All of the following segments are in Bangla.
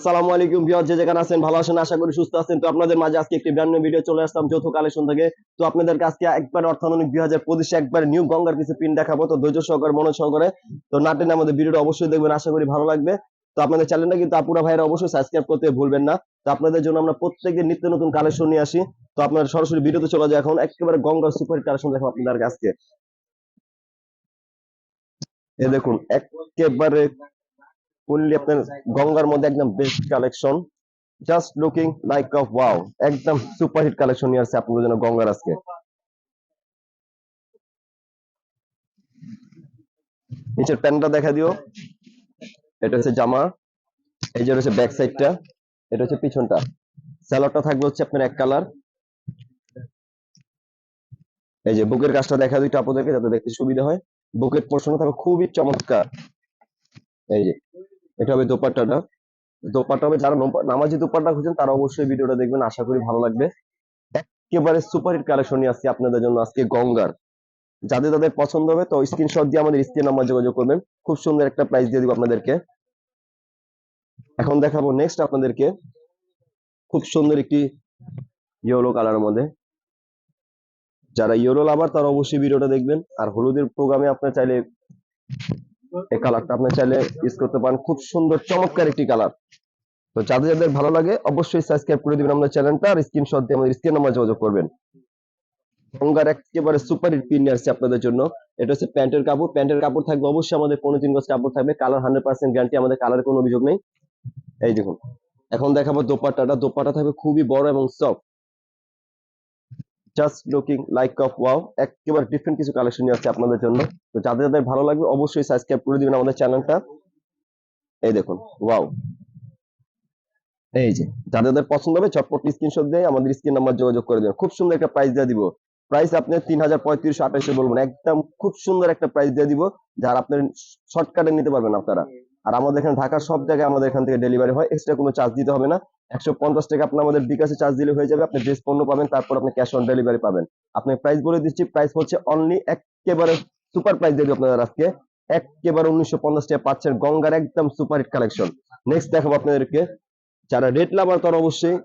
আসসালামু আলাইকুম ভিউয়ার যে যেখানে আছেন, ভালো আছেন, আশা করি সুস্থ আছেন। তো আপনাদের মাঝে আজকে একটি ব্র্যান্ড ভিডিও চলে আসলাম, যৌথ কালেকশন থেকে। তো আপনাদের আজকে একবার অর্থানুনিক দুই হাজার পঁচিশে একবার নিউ গঙ্গার কিছু পিন দেখাবো, তো ধৈর্য সহকারে মনোজ সহকারে। তো নাটেন আমাদের ভিডিওটা অবশ্যই দেখবেন, আশা করি ভালো লাগবে। তো আপনাদের চ্যানেলটা কিন্তু আপুরা ভাইরা অবশ্যই সাবস্ক্রাইব করতে ভুলবেন না। তো আপনাদের জন্য আমরা প্রত্যেকের নিত্য নতুন কালেকশন নিয়ে আসি। তো আপনার সরাসরি ভিডিওতে চলে যায় এখন, একেবারে গঙ্গার সুপার কালেকশন দেখো আপনাদের আজকে। এ দেখুন, একেবারে ফুললি আপনার গঙ্গার মধ্যে একদম best collection just looking like of wow একদম সুপারহিট কালেকশন নিয়ে আসছে আপনাদের জন্য গঙ্গার আজকে। নিচের প্যান্টটা দেখা দিও। এটা হচ্ছে জামা। এই যে হচ্ছে ব্যাক সাইডটা এটা হচ্ছে পিছনটা। স্যালোডটা থাকবে হচ্ছে আপনার এক কালার এই যে বুকের কাজটা দেখা দিই আপনাদেরকে যাতে দেখতে সুবিধা হয়। বুকের পোর্শন থাকবে খুবই চমৎকার। এই যে এটা হবে দোপাট্টাটা। দোপাট্টা হবে যারা নামাজি দোপাট্টা খুঁজছেন, তারা অবশ্যই ভিডিওটা দেখবেন, আশা করি ভালো লাগবে। একেবারে সুপারহিট কালেকশন নিয়ে আসছি আপনাদের জন্য আজকে গঙ্গার। যাদের তাদের পছন্দ হবে, তো স্ক্রিনশট দিয়ে আমাদের স্ক্রিন নাম্বার যোগাযোগ করবেন। খুব সুন্দর একটা প্রাইস দিয়ে দিব আপনাদেরকে। এখন দেখাবো নেক্সট আপনাদেরকে খুব সুন্দর একটি ইয়েলো কালারের মধ্যে। যারা ইয়েলো লাভার তারা অবশ্যই ভিডিওটা দেখবেন। আর হলুদের প্রোগ্রামে আপনার চাইলে এই কালারটা আপনি চাইলে ইউজ করতে পারেন। খুব সুন্দর, চমৎকার একটি কালার তো যাদের যাদের ভালো লাগে, অবশ্যই সাবস্ক্রাইব করে দিবেন আমাদের চ্যানেলটা আর স্ক্রিনশট দিয়ে আমাদের স্ক্রিন নাম্বার যোগাযোগ করবেন। গঙ্গার একেবারে সুপার হিট পিন নিয়ে আসছে আপনাদের জন্য। এটা হচ্ছে প্যান্টের কাপড়। প্যান্টের কাপড় থাকবে, অবশ্যই আমাদের কোনো তিন গজ কাপড় থাকবে। কালার হান্ড্রেড পার্সেন্ট গ্যারান্টি আমাদের কালারের কোনো অভিযোগ নেই। এই দেখুন। এখন দেখাবো দোপাট্টাটা। দোপাট্টা থাকবে খুবই বড় এবং soft just looking like of wow একেবারে ডিফারেন্ট কিছু কালেকশন নিয়ে আসছে আপনাদের জন্য। তো যাদের যাদের ভালো লাগবে, অবশ্যই সাবস্ক্রাইব করে দিবেন আমাদের চ্যানেলটা এই দেখুন ওয়াও এই যে, যাদের যাদের পছন্দ হবে চটপট স্ক্রিনশট দিয়ে আমাদের স্ক্রিন নাম্বার যোগাযোগ করে দেবেন। খুব সুন্দর একটা প্রাইস দিয়ে দিব। প্রাইস আপনি তিন হাজার পঁয়ত্রিশ আঠাশে বলবেন। একদম খুব সুন্দর একটা প্রাইস দিয়ে দিব, যার আপনার শর্টকাটে নিতে পারবেন আপনারা। আর আমাদের এখানে ঢাকার সব জায়গায় আমাদের এখান থেকে ডেলিভারি হয়। এক্সট্রা কোনো চার্জ দিতে হবে না। একশো পঞ্চাশ টাকা আপনি আমাদের বিকাশে চার্জ দিলে হয়ে যাবে। আপনি ড্রেস পণ্য পাবেন, তারপর আপনি ক্যাশ অন ডেলিভারি পাবেন। আপনি প্রাইস বলে দিচ্ছি প্রাইস হচ্ছে অনলি একেবারে সুপার প্রাইস দিব আপনাদের আজকে। একেবারে উনিশশো পঞ্চাশ টাকা পাচ্ছেন গঙ্গার একদম সুপার হিট কালেকশন নেক্সট দেখাবো আপনাদেরকে। যারা রেড লাভার তারা অবশ্যই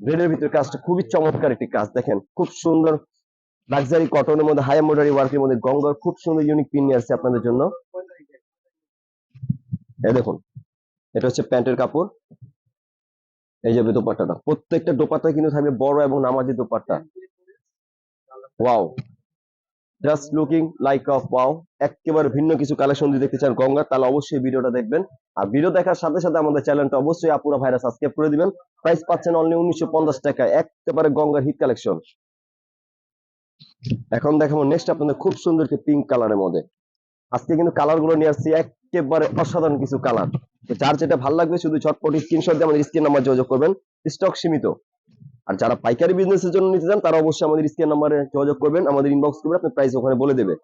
রেডের ভিতরে কাজটা খুবই চমৎকার একটি কাজ দেখেন। খুব সুন্দর লাক্সারি কটনের মধ্যে হাই এমব্রয়ডারি ওয়ার্কের মধ্যে গঙ্গার খুব সুন্দর ইউনিক পিন নিয়ে আসছে আপনাদের জন্য। দেখুন, এটা হচ্ছে প্যান্টের কাপড়। এই যে দোপাট্টাটা, প্রত্যেকটা দোপাট্টা কিন্তু থাকবে বড় এবং নামাজি dupatta. Wow just looking like of wow একেবারে ভিন্ন কিছু কালেকশন যদি দেখতে চান গঙ্গা, তাহলে অবশ্যই ভিডিওটা দেখবেন। আর ভিডিও দেখার সাথে সাথে আমাদের চ্যানেলটা অবশ্যই আপুরা ভাইরাস সাবস্ক্রাইব করে দিবেন। প্রাইস পাচ্ছেন অনলি উনিশশো পঞ্চাশ টাকা, একেবারে গঙ্গার হিট কালেকশন এখন দেখাবো নেক্সট আপনাদের খুব সুন্দর পিঙ্ক কালারের মধ্যে। আজকে কিন্তু কালারগুলো নিয়ে আসছি একেবারে অসাধারণ কিছু কালার যার যেটা ভালো লাগবে শুধু ঝটপট স্ক্রিনশট দিয়ে আমাদের স্ক্রিন নাম্বার যোগাযোগ করবেন। স্টক সীমিত। আর যারা পাইকারি বিজনেসের জন্য নিতে চান, তারা অবশ্যই আমাদের স্ক্রিন নাম্বারে যোগাযোগ করবেন। আমাদের ইনবক্স করবেন আপনার প্রাইস ওখানে বলে দেবে।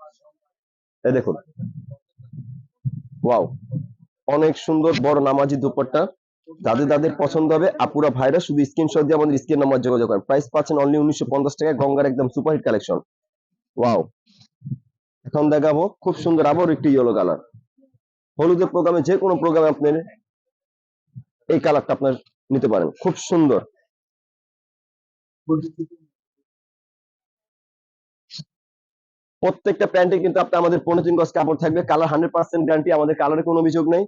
এই দেখুন। ওয়াও অনেক সুন্দর বড় নামাজি দুপাট্টা। যাদের যাদের পছন্দ হবে, আপুরা, ভাইরা শুধু স্ক্রিনশট দিয়ে আমাদের স্ক্রিন নাম্বার যোগাযোগ করেন। প্রাইস পাচ্ছেন অনলি উনিশশো পঞ্চাশ টাকায় গঙ্গার একদম সুপারহিট কালেকশন ওয়াও এখন দেখাবো, খুব সুন্দর আবার একটি ইয়েলো কালার হলুদের প্রোগ্রামে যে কোনো প্রোগ্রামে আপনি এই কালারটা আপনার নিতে পারেন, খুব সুন্দর। প্রত্যেকটা প্যান্টে কিন্তু আপনি আমাদের পনেরো তিন গজ কাপড় থাকবে কালার হান্ড্রেড পার্সেন্ট গ্যারান্টি আমাদের কালারের কোনো অভিযোগ নেই।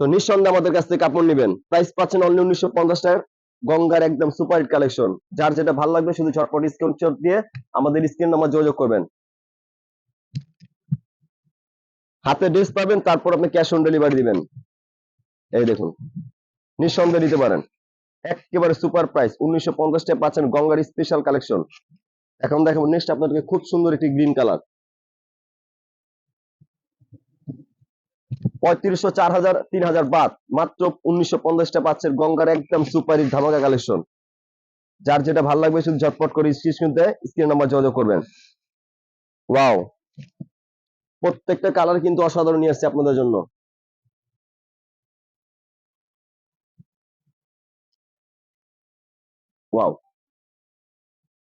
তো নিঃসন্দেহে আমাদের কাছ থেকে কাপড় নেবেন। প্রাইস পাচ্ছেন অনলি উনিশশো পঞ্চাশ টাকার গঙ্গার একদম সুপার হিট কালেকশন যার যেটা ভালো লাগবে শুধু ঝটপট স্ক্রিনশট দিয়ে আমাদের স্ক্রিন নাম্বার যোগাযোগ করবেন। হাতে ড্রেস পাবেন, তারপর আপনি ক্যাশ অন ডেলিভারি দিবেন। এই দেখুন, নিঃসন্দেহে নিতে পারেন। একেবারে সুপার প্রাইস উনিশশো পঞ্চাশ টাকা পাচ্ছেন গঙ্গার স্পেশাল কালেকশন এখন দেখাবো নেক্সট আপনাদেরকে খুব সুন্দর একটি গ্রিন কালার পঁয়ত্রিশশো চার হাজার, তিন হাজার বাদ, মাত্র উনিশশো পঞ্চাশটা পাচ্ছেন গঙ্গার একদম সুপার ধামাকা কালেকশন যার যেটা ভালো লাগবে, শুধু ঝটপট করে স্ক্রিন স্ক্রিন নাম্বার যোগাযোগ করবেন। ওয়াও প্রত্যেকটা কালার কিন্তু অসাধারণ নিয়ে আসছে আপনাদের জন্য।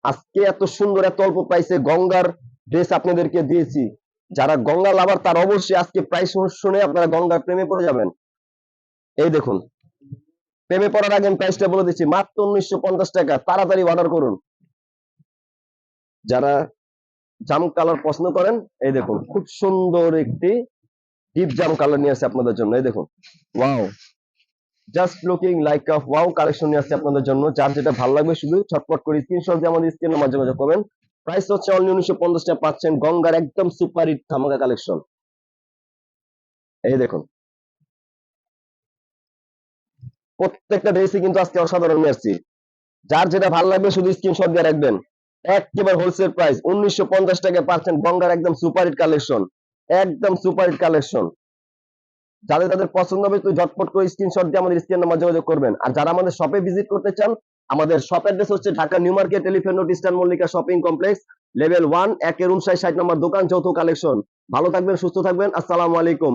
আজকে এত সুন্দর, এত অল্প প্রাইসে গঙ্গার ড্রেস আপনাদেরকে দিয়েছি। যারা গঙ্গা লাভার তার অবশ্যই আজকে প্রাইস শুনে আপনারা গঙ্গার প্রেমে পড়ে যাবেন। এই দেখুন, প্রেমে পড়ার আগে আমি প্রাইসটা বলে দিচ্ছি, মাত্র উনিশশো পঞ্চাশ টাকা, তাড়াতাড়ি অর্ডার করুন। যারা জাম কালার পছন্দ করেন? এই দেখুন, খুব সুন্দর একটি ডিপ জাম কালার নিয়ে আসছে আপনাদের জন্য, এই দেখুন। Wow just looking like a wow collection নিয়ে আসছে আপনাদের জন্য, যার যেটা ভালো লাগবে শুধু ছটপট করে স্ক্রিনশট দিয়ে আমাদের স্ক্রিনের মাঝে মাঝে করবেন। প্রাইস হচ্ছে অনলি উনিশশো পঞ্চাশ টাকা পাচ্ছেন, গঙ্গার একদম সুপার হিট ধামাকা কালেকশন এই দেখুন। প্রত্যেকটা ড্রেসই কিন্তু আজকে অসাধারণ নিয়ে আসছি। যার যেটা ভালো লাগবে শুধু স্ক্রিনশট দিয়ে রাখবেন। একেবারে হোলসেল প্রাইস উনিশশো পঞ্চাশ টাকা পাচ্ছেন গঙ্গার একদম সুপার হিট কালেকশন একদম সুপার হিট কালেকশন যাদের তাদের পছন্দ হবে তুই ঝটপট করে স্ক্রিনশট দিয়ে আমাদের স্ক্রিনের মাঝে যোগাযোগ করবেন। আর যারা আমাদের শপে ভিজিট করতে চান, আমাদের শপ অ্যাড্রেস হচ্ছে Dhaka new market telephone road eastern Mallika shopping complex level one একের উনষাট, ষাট নম্বর দোকান, চৌথ কালেকশন ভালো থাকবেন, সুস্থ থাকবেন, আসসালামু আলাইকুম।